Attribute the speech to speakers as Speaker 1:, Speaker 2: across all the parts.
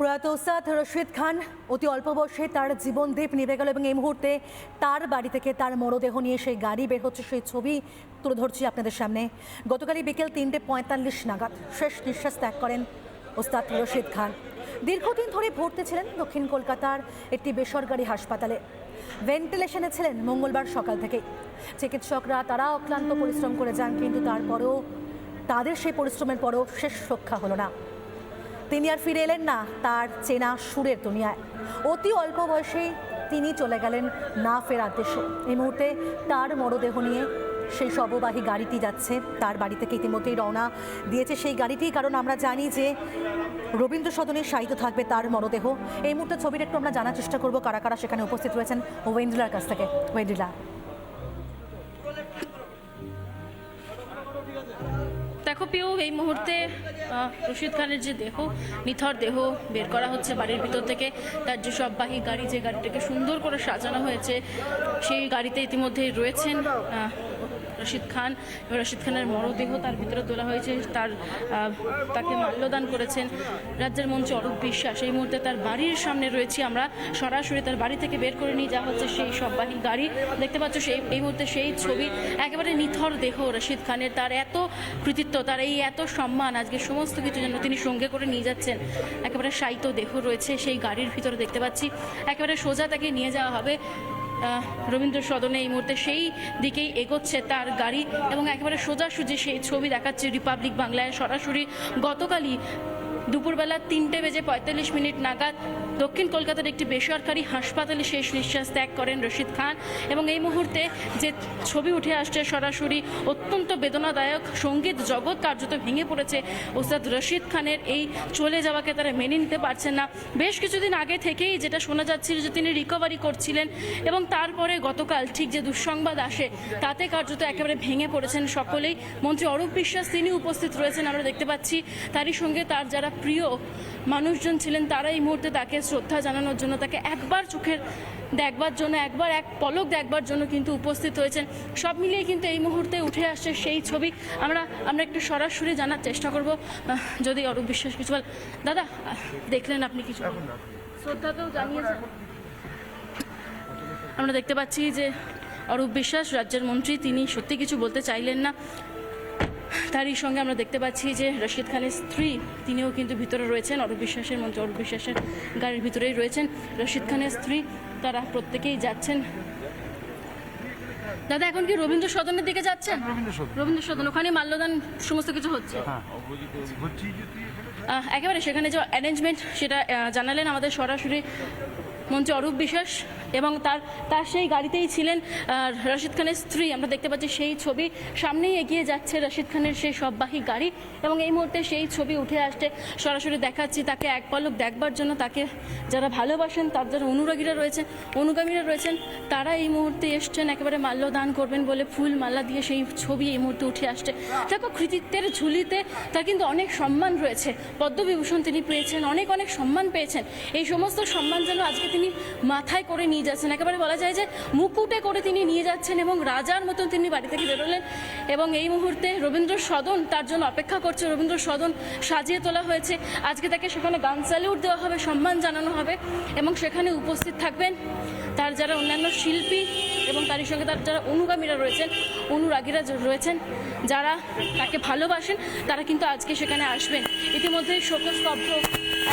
Speaker 1: প্রয়াত ওস্তাদ রশিদ খান, অতি অল্প বয়সে তার জীবন দ্বীপ নিভে গেল এবং এই মুহূর্তে তার বাড়ি থেকে তার মরদেহ নিয়ে সেই গাড়ি বের হচ্ছে, সেই ছবি তুলে ধরছি আপনাদের সামনে। গতকালই বিকেল তিনটে পঁয়তাল্লিশ নাগাদ শেষ নিঃশ্বাস ত্যাগ করেন ওস্তাদ রশিদ খান। দীর্ঘদিন ধরে ভর্তি ছিলেন দক্ষিণ কলকাতার একটি বেসরকারি হাসপাতালে। ভেন্টিলেশনে ছিলেন মঙ্গলবার সকাল থেকে চিকিৎসকরা তারা অক্লান্ত পরিশ্রম করে যান, কিন্তু তারপরেও তাদের সেই পরিশ্রমের পরও শেষ রক্ষা হলো না। তিনি আর ফিরে এলেন না, তার চেনা সুরের দুনিয়ায়। অতি অল্প বয়সেই তিনি চলে গেলেন না ফেরার দেশে। এই মুহূর্তে তার মরদেহ নিয়ে সেই শববাহী গাড়িটি যাচ্ছে। তার বাড়ি থেকে ইতিমধ্যেই রওনা দিয়েছে সেই গাড়িটি? কারণ আমরা জানি যে রবীন্দ্র সদনে শায়িত থাকবে তার মরদেহ। এই মুহূর্তে ছবিটা একটু আমরা জানার চেষ্টা করব কারা কারা সেখানে উপস্থিত রয়েছেন। ওয়েন্দ্রিলার কাছ থেকে। ওয়েন্দ্রিলা
Speaker 2: পিউ এই মুহূর্তে রশিদ খানের যে দেহ, নিথর দেহ বের করা হচ্ছে বাড়ির ভিতর থেকে। তার যে সববাহী গাড়ি, যে গাড়িটাকে সুন্দর করে সাজানো হয়েছে, সেই গাড়িতে ইতিমধ্যেই রয়েছেন রশিদ খান। রশিদ খানের মরদেহ তার ভিতরে তোলা হয়েছে। তার তাকে মাল্যদান করেছেন রাজ্যের মন্ত্রী অরূপ বিশ্বাস। এই মুহূর্তে তার বাড়ির সামনে রয়েছি আমরা। সরাসরি তার বাড়ি থেকে বের করে নিয়ে যাওয়া হচ্ছে সেই সববাহী গাড়ি। দেখতে পাচ্ছ সেই, এই মুহূর্তে সেই ছবি একেবারে নিথর দেহ রশিদ খানের। তার এত কৃতিত্ব, তার এই এত সম্মান আজকে সমস্ত কিছু যেন তিনি সঙ্গে করে নিয়ে যাচ্ছেন। একেবারে সাহিত্য দেহ রয়েছে সেই গাড়ির ভিতরে দেখতে পাচ্ছি। একেবারে সোজা তাকে নিয়ে যাওয়া হবে। রবীন্দ্র সদনে এই মুহূর্তে সেই দিকেই এগোচ্ছে তার গাড়ি এবং একেবারে সোজাসুজি সেই ছবি দেখাচ্ছে রিপাবলিক বাংলায়। সরাসরি গতকালই দুপুরবেলা তিনটে বেজে পঁয়তাল্লিশ মিনিট নাগাদ দক্ষিণ কলকাতার একটি বেসরকারি হাসপাতালে শেষ নিঃশ্বাস ত্যাগ করেন রশিদ খান এবং এই মুহূর্তে যে ছবি উঠে আসছে সরাসরি অত্যন্ত বেদনাদায়ক সংগীত জগৎ কার্যত ভেঙে পড়েছে ওস্তাদ রশিদ খানের এই চলে যাওয়াকে তারা মেনে নিতে পারছেন না। বেশ কিছুদিন আগে থেকেই যেটা শোনা যাচ্ছিল যে তিনি রিকভারি করছিলেন এবং তারপরে গতকাল ঠিক যে দুঃসংবাদ আসে, তাতে কার্যত একেবারে ভেঙে পড়েছেন সকলেই। মন্ত্রী অরূপ বিশ্বাস তিনি উপস্থিত রয়েছেন, আমরা দেখতে পাচ্ছি। তারই সঙ্গে তার যারা প্রিয় মানুষজন ছিলেন তারা এই মুহূর্তে তাকে শ্রদ্ধা জানানোর জন্য তাকে একবার চোখের দেখবার জন্য একবার এক পলক দেখবার জন্য কিন্তু উপস্থিত হয়েছেন। সব মিলিয়ে কিন্তু এই মুহূর্তে উঠে আসছে সেই ছবি। আমরা আমরা একটু সরাসরি জানার চেষ্টা করব। যদি অরূপ বিশ্বাস কিছু বল দাদা দেখলেন আপনি কিছু? শ্রদ্ধা তো জানিয়েছেন। আমরা দেখতে পাচ্ছি যে অরূপ বিশ্বাস রাজ্যের মন্ত্রী তিনি সত্যি কিছু বলতে চাইলেন না। তারই সঙ্গে আমরা দেখতে পাচ্ছি যে রশিদ খানের স্ত্রী তিনিও কিন্তু ভিতরে রয়েছেন অরূপ বিশ্বাসের মন্ত্রী অরূপ বিশ্বাসের গাড়ির ভিতরেই রয়েছেন রশিদ খানের স্ত্রী। তারা প্রত্যেকেই যাচ্ছেন। দাদা এখন কি রবীন্দ্র সদনের দিকে যাচ্ছেন?
Speaker 3: রবীন্দ্র সদন।
Speaker 2: ওখানে মাল্যদান সমস্ত কিছু হচ্ছে?
Speaker 3: হ্যাঁ
Speaker 2: একেবারে সেখানে যে অ্যারেঞ্জমেন্ট সেটা জানালেন আমাদের সরাসরি মন্ত্রী অরূপ বিশ্বাস। এবং তার তার সেই গাড়িতেই ছিলেন রশিদ খানের স্ত্রী। আমরা দেখতে পাচ্ছি সেই ছবি। সামনেই এগিয়ে যাচ্ছে রশিদ খানের সেই সববাহী গাড়ি এবং এই মুহূর্তে সেই ছবি উঠে আসছে। সরাসরি দেখাচ্ছি তাকে এক পলক দেখবার জন্য। তাকে যারা ভালোবাসেন, তার যারা অনুরাগীরা রয়েছেন, অনুগামীরা রয়েছেন, তারা এই মুহূর্তে এসছেন, একেবারে মাল্য দান করবেন বলে ফুল মালা দিয়ে সেই ছবি এই মুহূর্তে উঠে আসছে। দেখো, কৃতিত্বের ঝুলিতে তার কিন্তু অনেক সম্মান রয়েছে। পদ্মবিভূষণ তিনি পেয়েছেন, অনেক অনেক সম্মান পেয়েছেন। এই সমস্ত সম্মান যেন আজকে তিনি মাথায় করে নিয়ে যাচ্ছেন। একেবারে বলা যায় যে মুকুটে করে তিনি নিয়ে যাচ্ছেন এবং রাজার মতন তিনি বাড়ি থেকে বেরোলেন এবং এই মুহূর্তে রবীন্দ্র সদন তার জন্য অপেক্ষা করছে। রবীন্দ্র সদন সাজিয়ে তোলা হয়েছে। আজকে তাকে সেখানে গান স্যালিউট দেওয়া হবে, সম্মান জানানো হবে এবং সেখানে উপস্থিত থাকবেন। তার যারা অন্যান্য শিল্পী এবং তারই সঙ্গে তার যারা অনুগামীরা রয়েছেন অনুরাগীরা রয়েছেন যারা তাকে ভালোবাসেন তারা কিন্তু আজকে সেখানে আসবেন। ইতিমধ্যে শোকস্তব্ধ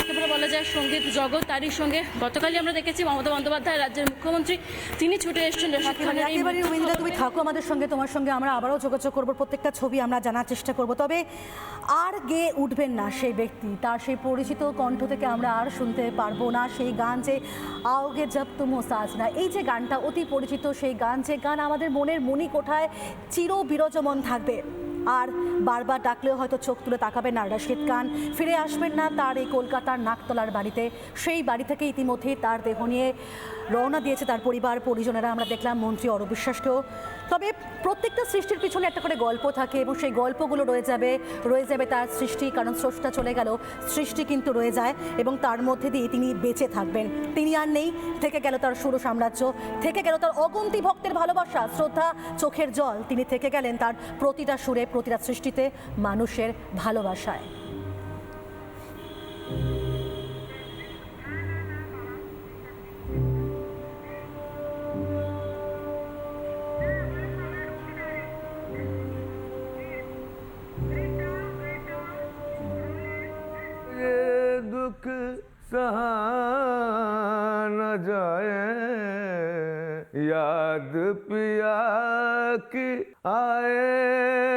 Speaker 2: একেবারে বলা যায় সংগীত জগৎ তারই সঙ্গে গতকালই আমরা দেখেছি মমতা বন্দ্যোপাধ্যায় রাজ্যের মুখ্যমন্ত্রী তিনি ছুটে এসেছেন
Speaker 1: একেবারে রবীন্দ্র তুমি থাকো আমাদের সঙ্গে তোমার সঙ্গে আমরা আবারও যোগাযোগ করব প্রত্যেকটা ছবি আমরা জানার চেষ্টা করব। তবে আর গে উঠবেন না সেই ব্যক্তি তার সেই পরিচিত কণ্ঠ থেকে আমরা আর শুনতে পারব না সেই গান যে আওগে জব তুম সাজ না, এই যে গানটা অতি পরিচিত সেই গান, যে গান আমাদের মনের মনি কোঠায় চির বিরজমন থাকবে। আর বারবার ডাকলেও হয়তো চোখ তুলে তাকাবেন না রশিদ খান। ফিরে আসবেন না তার এই কলকাতার নাকতলার বাড়িতে। সেই বাড়ি থেকে ইতিমধ্যেই তার দেহ নিয়ে রওনা দিয়েছে তার পরিবার, পরিজনেরা। আমরা দেখলাম মন্ত্রী অরূপ বিশ্বাসকেও। তবে প্রত্যেকটা সৃষ্টির পিছনে একটা করে গল্প থাকে এবং সেই গল্পগুলো রয়ে যাবে রয়ে যাবে তার সৃষ্টি, কারণ স্রষ্টা চলে গেল, সৃষ্টি কিন্তু রয়ে যায় এবং তার মধ্যে দিয়ে তিনি বেঁচে থাকবেন। তিনি আর নেই, থেকে গেল তার সুর সাম্রাজ্য, থেকে গেল তার অগন্তি ভক্তের ভালোবাসা, শ্রদ্ধা, চোখের জল। তিনি থেকে গেলেন তার প্রতিটা সুরে প্রতিরাত সৃষ্টিতে মানুষের ভালোবাসায়।
Speaker 3: याद पिया की आए